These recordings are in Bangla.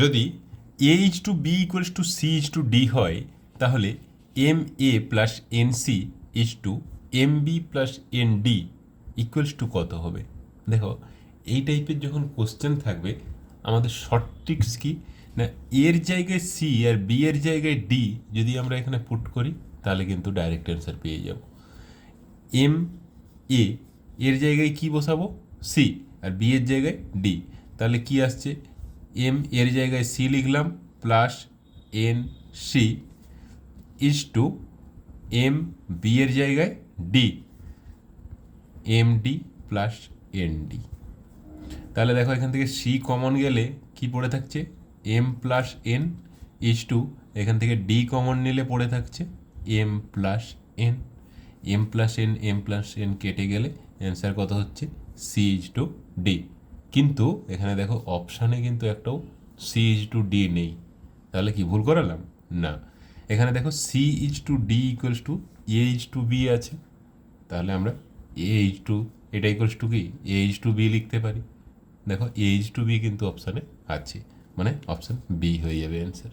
যদি A is to B equals to C is to D হয়, তাহলে M A plus N C is to M B plus N D equals to কত হবে? দেখো, এই টাইপের যখন কোশ্চেন থাকবে, আমাদের শর্ট ট্রিক্স কি? না এর জায়গায় সি আর বি এর জায়গায় ডি যদি আমরা এখানে পুট করি, তাহলে কিন্তু ডাইরেক্ট অ্যান্সার পেয়ে যাব। এম এ এর জায়গায় কি বসাবো? সি আর বি এর জায়গায় ডি তাহলে কি আসছে? এম এর জায়গায় সি লিখলাম plus N C is to M B এর জায়গায় D M D plus N D তাহলে দেখো এখান থেকে সি কমন গেলে কি পড়ে থাকছে? M plus N is to এখান থেকে ডি কমন নিলে পড়ে থাকছে M plus N M plus N M plus N কেটে গেলে অ্যান্সার কত হচ্ছে? সি ইজ টু ডি কিন্তু এখানে দেখো অপশানে কিন্তু একটাও সি ইজ টু ডি নেই। তাহলে কি ভুল করালাম? না। এখানে দেখো C is to D equals to A is to B আছে। তাহলে আমরা এ এইচ টু এটা ইকুয়ালস টু কি? এ এইচ টু বি লিখতে পারি। দেখো এ এইচ টু বি কিন্তু অপশানে আছে। মানে অপশান বি হয়ে যাবে অ্যান্সার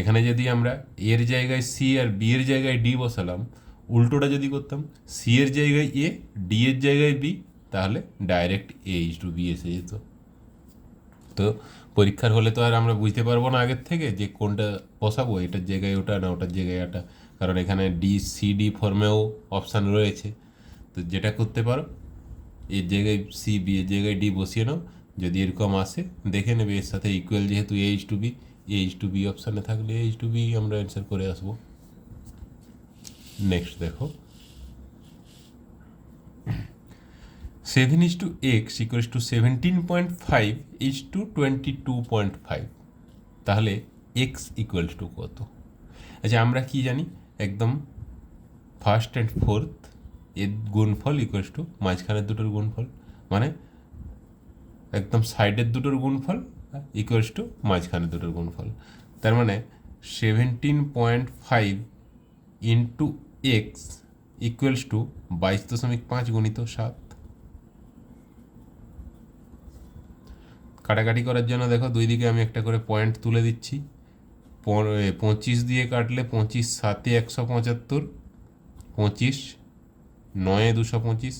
এখানে যদি আমরা এর জায়গায় সি আর বি এর জায়গায় ডি বসালাম, উল্টোটা যদি করতাম সি এর জায়গায় এ ডি এর জায়গায় বি তাহলে direct A H to B এসে যেত। তো পরীক্ষার হলে তো আর আমরা বুঝতে পারব না আগের থেকে যে কোনটা বসাবো, এটার জায়গায় ওটা না ওটার জায়গায় এটা কারণ এখানে ডি সি ডি ফর্মেও অপশান রয়েছে। তো যেটা করতে পারো, এর জায়গায় সি বি এর জায়গায় ডি বসিয়ে নাও। যদি এরকম আসে, দেখে নেবে এর সাথে ইকুয়াল যেহেতু H to B H to B অপশানে থাকলে এইচ টু বি আমরা অ্যান্সার করে আসব। নেক্সট দেখো। Seven is to x equals to seventeen point five is to twenty two point five তাহলে এক্স ইকুয়ালস টু কত? আচ্ছা আমরা কি জানি? একদম ফার্স্ট অ্যান্ড ফোর্থ এর গুণফল ইকুয়ালস টু মাঝখানের দুটোর গুণফল মানে একদম সাইডের দুটোর গুণফল ইকুয়ালস টু মাঝখানের দুটোর গুণফল। তার মানে seventeen point five into x equals to বাইশ দশমিক পাঁচ গুণিত সাত। কাটাকাটি করার জন্য দেখো, দুই দিকে আমি একটা করে পয়েন্ট তুলে দিচ্ছি। পঁচিশ দিয়ে কাটলে পঁচিশ সাতে একশো পঁচাত্তর, পঁচিশ নয়ে দুশো পঁচিশ,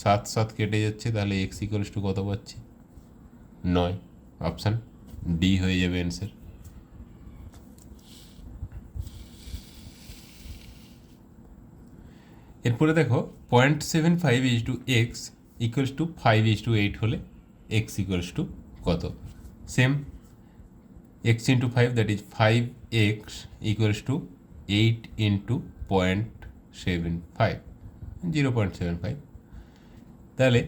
সাত সাত কেটে যাচ্ছে, তাহলে এক্স ইকুয়ালস টু কত পাচ্ছি? নয়। অপশান ডি হয়ে যাবে অ্যান্সার এরপরে দেখো point seven five is to x equals to five is to eight হলে এক্স ইকুয়ালস টু কত? Same x into five that is five x equals to eight into point seven five zero point seven five তাহলে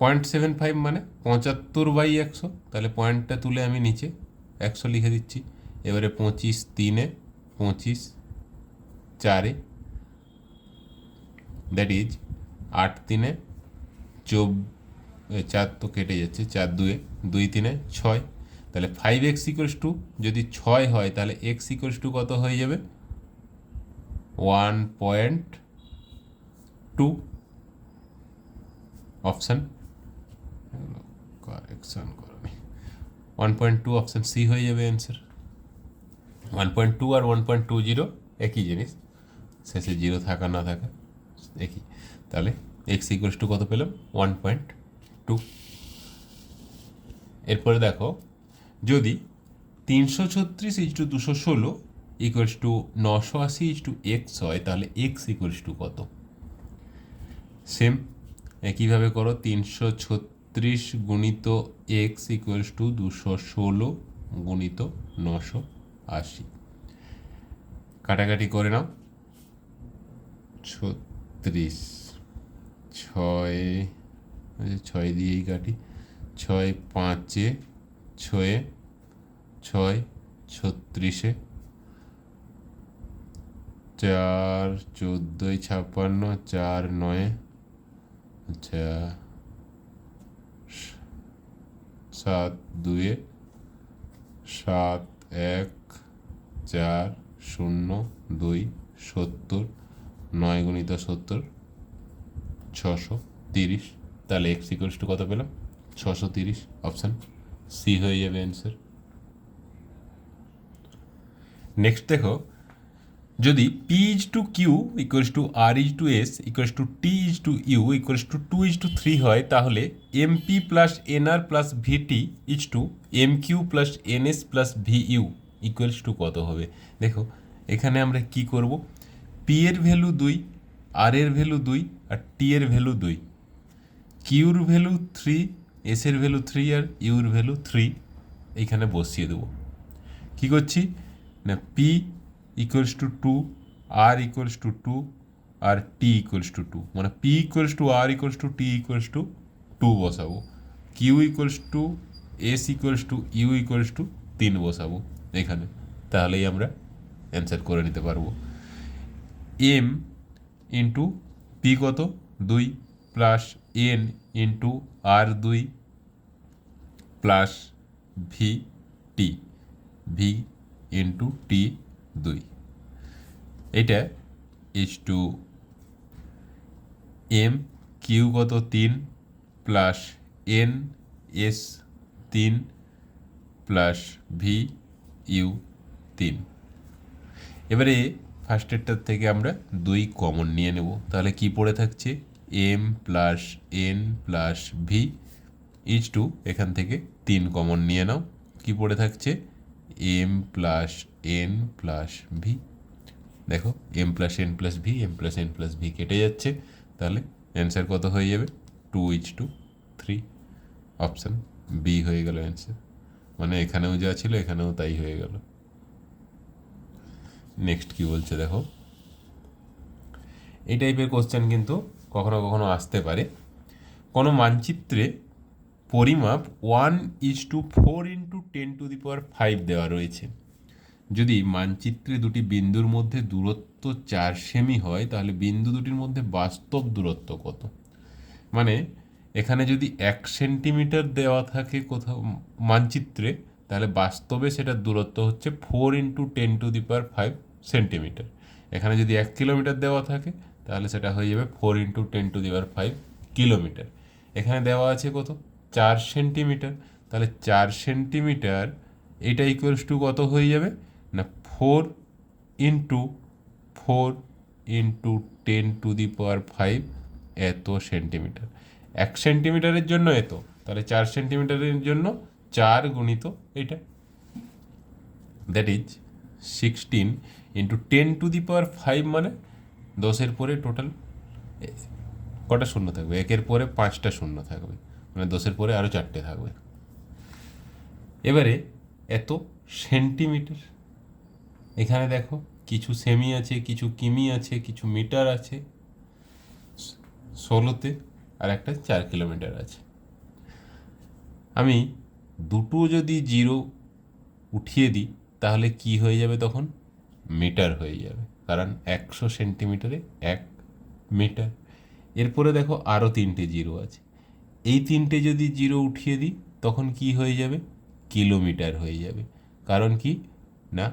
পয়েন্ট সেভেন ফাইভ মানে পঁচাত্তর বাই একশো। তাহলে পয়েন্টটা তুলে আমি নিচে একশো লিখে দিচ্ছি। এবারে পঁচিশ তিনে, পঁচিশ চারে দ্যাট ইজ আট তিনে, চব চার তো কেটে যাচ্ছে, চার দুয়ে। দুই তিনে ছয়। তাহলে ফাইভ এক্স ইকুয়ালস টু যদি ছয় হয়, তাহলে এক্স ইকুয়ালস টু কত হয়ে যাবে? One point two option one point two option C হয়ে যাবে অ্যান্সার ওয়ান পয়েন্ট টু আর ওয়ান পয়েন্ট টু জিরো একই জিনিস। শেষে জিরো থাকা না থাকা, একই। তাহলে এক্স ইকুয়ালস টু কত পেলাম? ওয়ান পয়েন্ট টু এরপরে দেখো, যদি তিনশো ছত্রিশ ইজ টু দুশো ষোলো ইকুয়ালস টু নশো আশি ইজ টু এক্স হয়, তাহলে এক্স ইকুয়ালস টু কত? সেম একইভাবে করো, তিনশো ছত্রিশ গুণিত এক্স ইকুয়ালস টু দুশো ষোলো গুণিত নশো আশি। কাটাকাটি করে নাও। ছত্রিশ, ছয় ছয় দিয়েই কাটি। ছয় পাঁচে, ছয়ে, ছয় ছত্রিশে, চার চোদ্দোই ছাপ্পান্ন, চার নয় আচ্ছা সাত দুয়ে, সাত এক, চার শূন্য দুই সত্তর, নয় গুণিত সত্তর, ছশো তিরিশ। তাহলে এক্স টু কত পেলাম? ছশো তিরিশ অপশান সি হয়ে যাবে অ্যান্সার নেক্সট দেখো, যদি P is to Q equals to R is to S equals to T is to U equals to two is to three হয়, তাহলে M P plus N R plus V T is to M Q plus N S plus V U equals to কত হবে? দেখো, এখানে আমরা কি করব? পি এর ভ্যালু দুই আর এর ভ্যালু দুই আর টি এর ভ্যালু দুই। কিউর ভ্যালু থ্রি এস এর ভ্যালু থ্রি আর ইউর ভ্যালু থ্রি এইখানে বসিয়ে দেবো। কী করছি? না P equals to two R equals to two R T equals to two মানে P equals to R equals to T equals to two বসাবো। Q equals to S equals to U equals to তিন বসাবো এখানে। তাহলেই আমরা অ্যান্সার করে নিতে পারব। এম ইন্টু পি কত? দুই প্লাস এন ইন্টু আর দুই plus V T, V into T দুই। এটা ইজ টু এম কিউ কত তিন প্লাস এন এস তিন প্লাস ভি ইউ তিন। এবারে ফার্স্টেরটার থেকে আমরা দুই কমন নিয়ে নেব। তাহলে কি পড়ে থাকছে? M plus N plus V is to এখান থেকে তিন কমন নিয়ে নাও। কি পড়ে থাকছে? M plus N plus V দেখো M plus N plus V M plus N plus V কেটে যাচ্ছে। তাহলে অ্যান্সার কত হয়ে যাবে? Two is to three option B হয়ে গেল অ্যান্সার মানে এখানেও যা ছিল, এখানেও তাই হয়ে গেল। নেক্সট কি বলছে দেখো? এই টাইপের কোশ্চেন কিন্তু কখনো কখনো আসতে পারে। কোনো মানচিত্রে পরিমাপ one is to four into ten to the power five দেওয়া রয়েছে। যদি মানচিত্রে দুটি বিন্দুর মধ্যে দূরত্ব চার সেমি হয়, তাহলে বিন্দু দুটির মধ্যে বাস্তব দূরত্ব কত? মানে এখানে যদি এক সেন্টিমিটার দেওয়া থাকে কোথাও মানচিত্রে, তাহলে বাস্তবে সেটার দূরত্ব হচ্ছে four into ten to the power five centimetre. এখানে যদি এক কিলোমিটার দেওয়া থাকে তাহলে সেটা হয়ে যাবে four into ten to the power five kilometre এখানে দেওয়া আছে কত? চার সেন্টিমিটার তাহলে চার সেন্টিমিটার এটা ইকুয়ালস টু কত হয়ে যাবে? না four into four into ten to the power five এত সেন্টিমিটার এক সেন্টিমিটারের জন্য এত। তাহলে চার সেন্টিমিটারের জন্য চার গুণিত এটা। That is sixteen into ten to the power five মানে দশের পরে টোটাল কটা শূন্য থাকবে? একের পরে পাঁচটা শূন্য থাকবে। মানে দশের পরে আরও চারটে থাকবে। এবারে এত সেন্টিমিটার এখানে দেখো, কিছু সেমি আছে, কিছু কিমি আছে, কিছু মিটার আছে, ষোলোতে আর একটা চার কিলোমিটার আছে। আমি দুটো যদি জিরো উঠিয়ে দিই, তাহলে কি হয়ে যাবে তখন? মিটার হয়ে যাবে। কারণ একশো সেন্টিমিটারে এক মিটার। এরপরে দেখো আরও তিনটে জিরো আছে। এই তিনটে যদি জিরো উঠিয়ে দিই, তখন কি হয়ে যাবে? কিলোমিটার হয়ে যাবে। কারণ কি? না,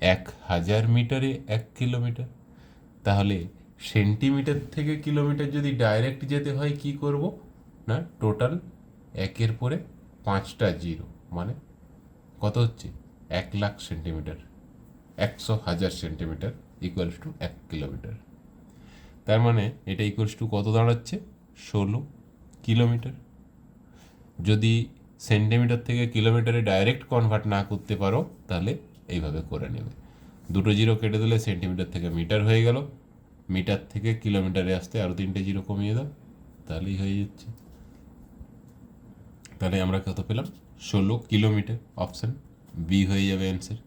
এক হাজার মিটারে এক কিলোমিটার। তাহলে সেন্টিমিটার থেকে কিলোমিটার যদি ডাইরেক্ট যেতে হয়, কি করব? না, টোটাল একের পরে পাঁচটা জিরো। মানে কত হচ্ছে? এক লাখ সেন্টিমিটার। একশো হাজার সেন্টিমিটার। ইকুয়ালস টু এক কিলোমিটার তার মানে এটা ইকুয়ালস টু কত দাঁড়াচ্ছে? ষোলো কিলোমিটার যদি সেন্টিমিটার থেকে কিলোমিটারে ডাইরেক্ট কনভার্ট না করতে পারো, তাহলে এইভাবে করে নেবে। দুটো জিরো কেটে দিলে সেন্টিমিটার থেকে মিটার হয়ে গেল। মিটার থেকে কিলোমিটারে আসতে আরও তিনটে জিরো কমিয়ে দাও, তাহলেই হয়ে যাচ্ছে। তাহলে আমরা কত পেলাম? ষোলো কিলোমিটার অপশান বি হয়ে যাবে অ্যান্সার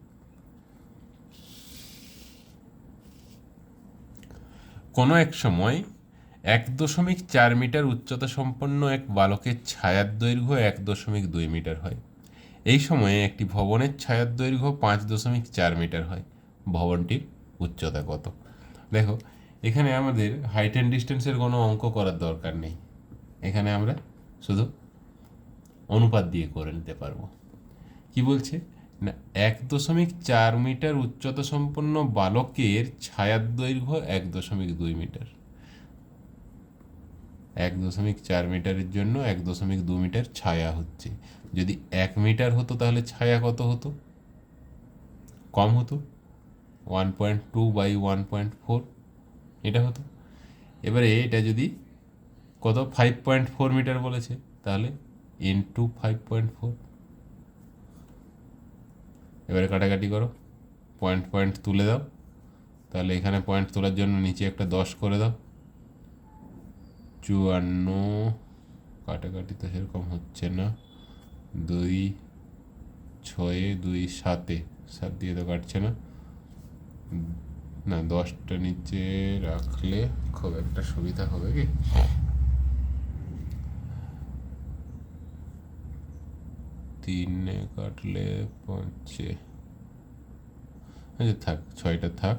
কোনো এক সময় এক দশমিক চার মিটার উচ্চতা সম্পন্ন এক বালকের ছায়ার দৈর্ঘ্য এক দশমিক দুই মিটার হয়। এই সময়ে একটি ভবনের ছায়ার দৈর্ঘ্য পাঁচ দশমিক চার মিটার হয়। ভবনটির উচ্চতা কত? দেখো, এখানে আমাদের হাইট অ্যান্ড ডিস্টেন্সের কোনো অঙ্ক করার দরকার নেই। এখানে আমরা শুধু অনুপাত দিয়ে করে নিতে পারব। কি বলছে? এক দশমিক চার মিটার উচ্চতা সম্পন্ন বালকের ছায়ার দৈর্ঘ্য এক দশমিক দুই মিটার। এক দশমিক চার মিটারের জন্য এক দশমিক দু মিটার ছায়া হচ্ছে। যদি এক মিটার হতো তাহলে ছায়া কত হতো? কম হতো। One point two by one point four এটা হতো। এবারে এটা যদি কত? ফাইভ পয়েন্ট ফোর মিটার বলেছে, তাহলে into five point four. এবারে কাটাকাটি করো। পয়েন্ট পয়েন্ট তুলে দাও। তাহলে এখানে পয়েন্ট তোলার জন্য নিচে একটা দশ করে দাও। চুয়ান্ন। কাটাকাটি তো সেরকম হচ্ছে না। দুই ছয়ে, দুই সাতে। সাত দিয়ে তো কাটছে না। না, দশটা নিচে রাখলে খুব একটা সুবিধা হবে কি? তিনে কাটলে পঞ্চে। আচ্ছা থাক, ছয়টা থাক।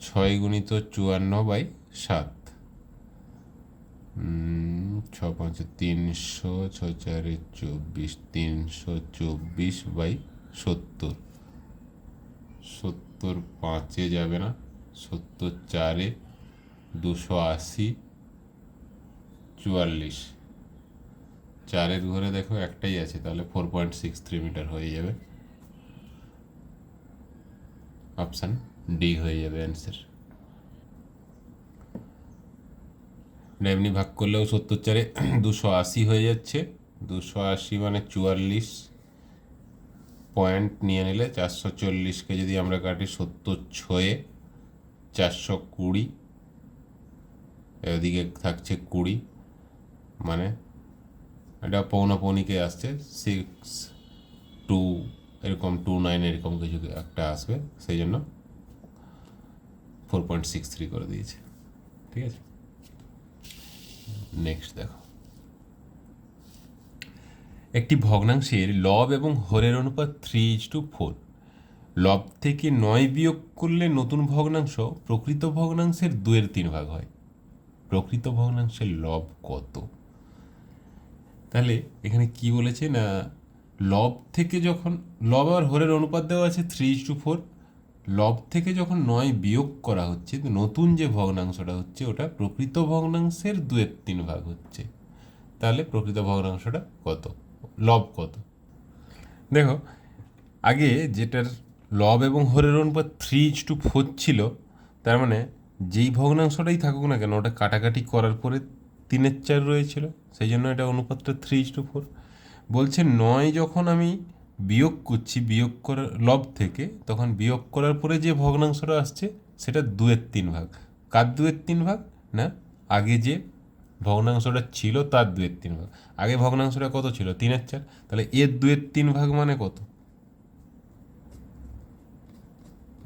ছয় গুণিত চুয়ান্ন বাই সাত। ছ পাঁচে তিনশো, ছ চারে চব্বিশ, তিনশো চব্বিশ বাই সত্তর। সত্তর পাঁচে যাবে না। সত্তর চারে দুশো আশি, চুয়াল্লিশ। চারের ঘরে দেখো একটাই আছে, তাহলে four point six three metre হয়ে যাবে। অপশান ডি হয়ে যাবে অ্যান্সার এমনি ভাগ করলেও সত্তর চারে দুশো আশি হয়ে যাচ্ছে। দুশো আশি মানে চুয়াল্লিশ পয়েন্ট নিয়ে নিলে চারশো চল্লিশকে যদি আমরা কাটি সত্তর ছয়ে চারশো কুড়ি, এদিকে থাকছে কুড়ি মানে এটা পৌনা পৌনিকে আসছে সিক্স টু এরকম টু নাইন এরকম কিছু একটা আসবে, সেই জন্য ফোর পয়েন্ট সিক্স থ্রি করে দিয়েছে। ঠিক আছে? নেক্সট দেখো। একটি ভগ্নাংশের লব এবং হরের অনুপাত থ্রি ইজ টু ফোর লব থেকে নয় বিয়োগ করলে নতুন ভগ্নাংশ প্রকৃত ভগ্নাংশের দুয়ের তিন ভাগ হয়। প্রকৃত ভগ্নাংশের লব কত? তাহলে এখানে কি বলেছে না, লব থেকে যখন, লব আর হরের অনুপাত দেওয়া আছে থ্রি ইজ টু ফোর লব থেকে যখন নয় বিয়োগ করা হচ্ছে নতুন যে ভগ্নাংশটা হচ্ছে, ওটা প্রকৃত ভগ্নাংশের দুয়ের তিন ভাগ হচ্ছে। তাহলে প্রকৃত ভগ্নাংশটা কত? লব কত? দেখো, আগে যেটার লব এবং হরের অনুপাত থ্রি ইজ টু ফোর ছিল, তার মানে যেই ভগ্নাংশটাই থাকুক না কেন, ওটা কাটাকাটি করার পরে তিনের চার রয়েছিল। সেই জন্য এটা অনুপাতটা থ্রি ইজ টু ফোর বলছে নয় যখন আমি বিয়োগ করছি, বিয়োগ করার লব থেকে, তখন বিয়োগ করার পরে যে ভগ্নাংশটা আসছে, সেটা দুয়ের তিন ভাগ। কার দুয়ের তিন ভাগ? না, আগে যে ভগ্নাংশটা ছিল তার দুয়ের তিন ভাগ। আগে ভগ্নাংশটা কত ছিল? তিনের চার। তাহলে এর দুয়ের তিন ভাগ মানে কত?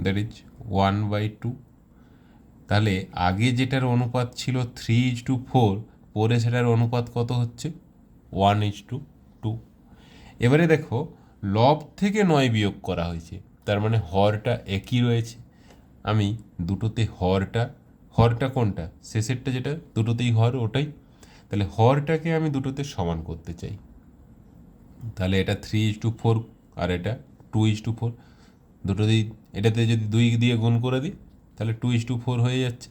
That is one by two তাহলে আগে যেটার অনুপাত ছিল থ্রি ইজ টু ফোর পরে সেটার অনুপাত কত হচ্ছে? ওয়ান ইজ টু টু এবারে দেখো লব থেকে নয় বিয়োগ করা হয়েছে, তার মানে হরটা একই রয়েছে। আমি দুটোতে হরটা হরটা কোনটা? শেষেরটা যেটা, দুটোতেই হর, ওটাই। তাহলে হরটাকে আমি দুটোতে সমান করতে চাই। তাহলে এটা থ্রি ইজ টু ফোর আর এটা টু ইজ টু ফোর দুটোতেই, এটাতে যদি দুই দিয়ে গুণ করে দিই, তাহলে টু ইজ টু ফোর হয়ে যাচ্ছে।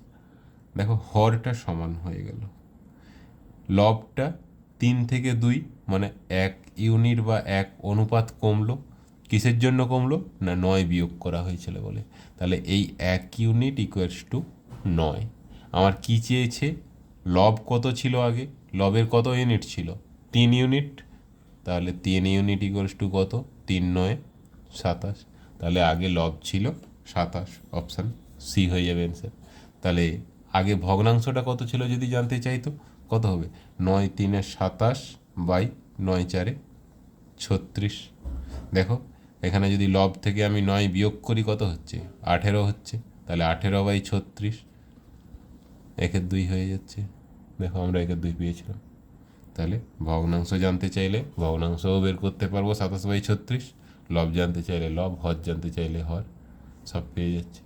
দেখো, হরটা সমান হয়ে গেল। লবটা তিন থেকে দুই মানে এক ইউনিট বা এক অনুপাত কমলো। কিসের জন্য কমলো? না, নয় বিয়োগ করা হয়েছিল বলে। তাহলে এই এক ইউনিট ইকুয়ালস টু নয়। আমার কি চেয়েছে? লব কত ছিল আগে? লবের কত ইউনিট ছিল? তিন ইউনিট। তাহলে তিন ইউনিট ইকুয়ালস টু কত? তিন নয়, সাতাশ। তাহলে আগে লব ছিল সাতাশ। অপশান সি হয়ে যাবে অ্যান্সার তাহলে আগে ভগ্নাংশটা কত ছিল যদি জানতে চাইতো? কত হবে? নয় তিনে সাতাশ বাই নয় চারে ছত্রিশ। দেখো, এখানে যদি লব থেকে আমি নয় বিয়োগ করি কত হচ্ছে? আঠেরো হচ্ছে। তাহলে আঠেরো বাই ছত্রিশ একের দুই হয়ে যাচ্ছে। দেখো, আমরা একের দুই পেয়েছিলাম। তাহলে ভগ্নাংশ জানতে চাইলে ভগ্নাংশও বের করতে পারব সাতাশ বাই ছত্রিশ। লব জানতে চাইলে লব, হর জানতে চাইলে হর। সব পেয়ে যাচ্ছে।